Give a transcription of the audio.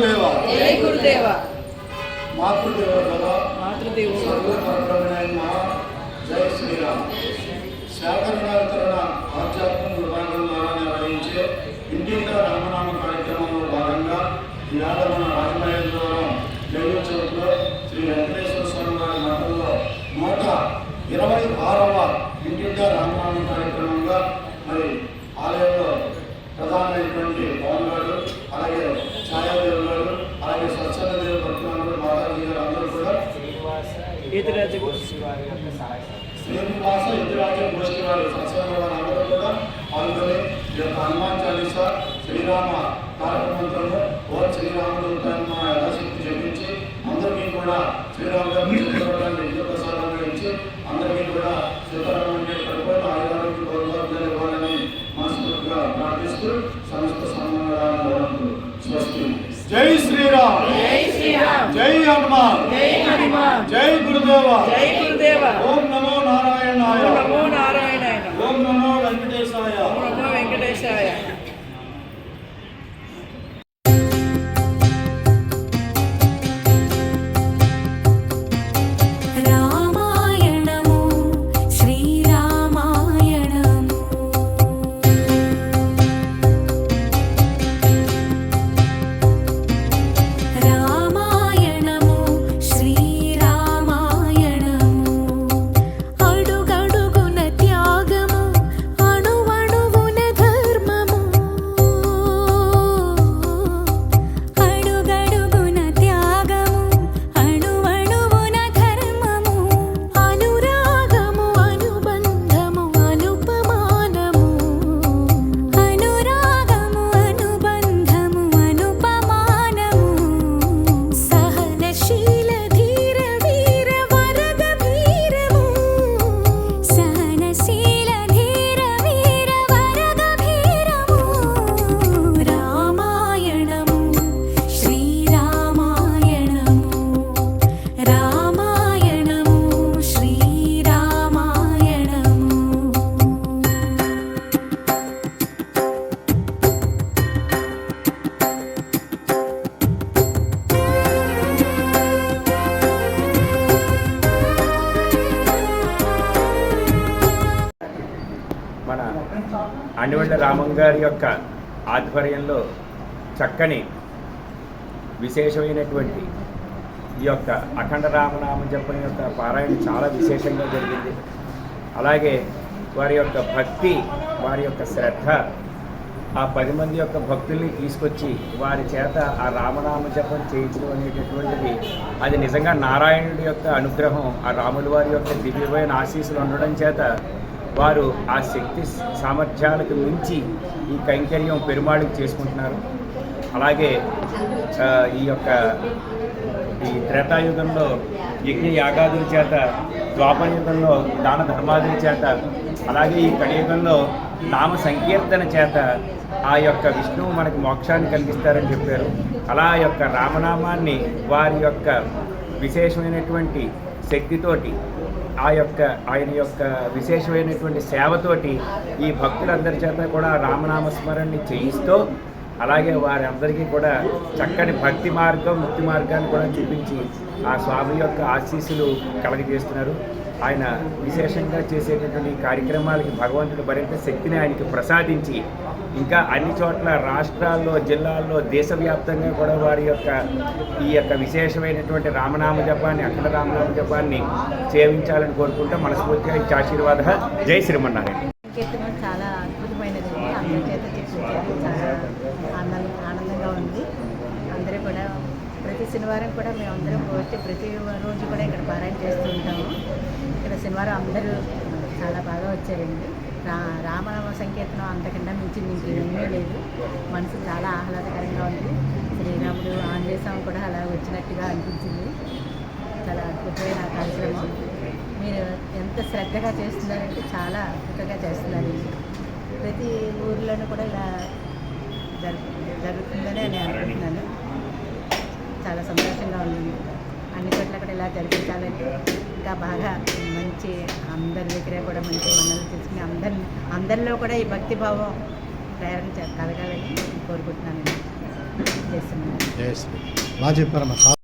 గురుదేవ. జై గురుదేవ. మాతృదేవ కదా. మాతృదేవో. సర్వపరబ్రహ్మణ్య జై శ్రీరామ్. శాకరణ ఆధ్యాత్మిక విభాగం ద్వారా నిర్వహించే ఇంటింటా రామనామ కార్యక్రమంలో భాగంగా ఇవాళ మన రాజమహేంద్రవరం నెల్లూరు చౌక్లో శ్రీ వెంకటేశ్వర స్వామి వారి మఠంలో నూట ఇరవై ఆరవ ఇంటింటా రామనామ కార్యక్రమంగా మరి ఆలయంలో ప్రధానమైనటువంటి పవన్ గారు అలాగే ఛాయాదేవి గారు అలాగే స్వచ్ఛంద దేవి భక్తులందరూ మాతాజీ గారు అందరూ కూడా ఏతిరాజ శ్రీనివాస ఇంద్రాజ గోష్ఠి వారు సత్సంగ కూడా పాల్గొని యొక్క హనుమాన్ చాలీసా శ్రీరామ తారక మంత్రము ఓ శ్రీరాముడు తన యథాశక్తి జపించి అందరికీ కూడా శ్రీరామ చిత్రపటాన్ని విద్య ఇచ్చి అందరికీ కూడా సీతారాముడిని పడిపోయిన ఆయుధానికి గౌరవాలు ఇవ్వాలని మనస్ఫూర్తిగా ప్రార్థిస్తూ సమస్త సన్మానాలు స్వస్తి జై శ్రీరామ్. జై హనుమాన్. జై హనుమాన్. జై గురుదేవ. జై గురుదేవ. ఓం నమో నారాయణాయ. ఓం నమో నారాయణాయ. ఓం నమో అండివెళ్ళ రామం గారి యొక్క ఆధ్వర్యంలో చక్కని విశేషమైనటువంటి ఈ యొక్క అఖండ రామనామ జపం యొక్క పారాయణ చాలా విశేషంగా జరిగింది. అలాగే వారి యొక్క భక్తి వారి యొక్క శ్రద్ధ ఆ పది మంది యొక్క భక్తుల్ని తీసుకొచ్చి వారి చేత ఆ రామనామ జపం చేయించడం అనేటటువంటిది అది నిజంగా నారాయణుడి యొక్క అనుగ్రహం ఆ రాముల వారి యొక్క దివ్యమైన ఆశీస్సులు ఉండడం చేత వారు ఆ శక్తి సామర్థ్యాలకు మించి ఈ కైంకర్యం పెరుమాళికి చేసుకుంటున్నారు. అలాగే ఈ యొక్క ఈ త్రేతాయుగంలో యజ్ఞ యాగాదుల చేత ద్వాపరయుగంలో దాన ధర్మాదుల చేత అలాగే ఈ కలియుగంలో నామ సంకీర్తన చేత ఆ యొక్క విష్ణువు మనకి మోక్షాన్ని కలిగిస్తారని చెప్పారు. అలా ఆ యొక్క రామనామాన్ని వారి యొక్క విశేషమైనటువంటి శక్తితోటి ఆ యొక్క ఆయన యొక్క విశేషమైనటువంటి సేవతోటి ఈ భక్తులందరి చేత కూడా రామనామస్మరణని చేయిస్తూ అలాగే వారందరికీ కూడా చక్కని భక్తి మార్గం ముక్తి మార్గాన్ని కూడా చూపించి ఆ స్వామి యొక్క ఆశీస్సులు కలగజేస్తున్నారు. ఆయన విశేషంగా చేసేటటువంటి కార్యక్రమాలకి భగవంతుడు మరింత శక్తిని ఆయనకి ప్రసాదించి ఇంకా అన్ని చోట్ల రాష్ట్రాల్లో జిల్లాల్లో దేశవ్యాప్తంగా కూడా వారి యొక్క ఈ యొక్క విశేషమైనటువంటి రామనామ జపాన్ని అఖండ రామనామ జపాన్ని సేవించాలని కోరుకుంటూ మనస్ఫూర్తిగా ఇచ్చి ఆశీర్వాద జై శ్రీమన్నారాయణ. చాలా అద్భుతమైనది చాలా ఆనందంగా ఉంది. అందరూ కూడా ప్రతి శనివారం కూడా మేము అందరం పోతే ప్రతి రోజు కూడా ఇక్కడ పారాయణ చేస్తూ ఉంటాము. వారు అందరూ చాలా బాగా వచ్చారండి. రా రామనామ సంకీర్తనం అంతకన్నా మించింది ఇంకేమీ లేదు. మనసు చాలా ఆహ్లాదకరంగా ఉంది. శ్రీరాముడు ఆంజనేయ స్వామి కూడా అలా వచ్చినట్టుగా అనిపించింది. చాలా అద్భుతమైన కార్యక్రమం. మీరు ఎంత శ్రద్ధగా చేస్తున్నారంటే చాలా అద్భుతంగా చేస్తున్నారు ప్రతి ఊర్లోనూ కూడా ఇలా జరుగు జరుగుతుందని నేను అనుకుంటున్నాను. చాలా సంతోషంగా ఉంది. అన్ని చోట్ల కూడా ఇలా జరిపించాలంటే ఇంకా బాగా వచ్చి అందరి దగ్గర కూడా మంచి మనల్ని తీసుకుని అందరి అందరిలో కూడా ఈ భక్తి భావం ప్రేరణ కలగాలని కోరుకుంటున్నాను. చేస్తున్నాను బాగా చెప్పారమ్మా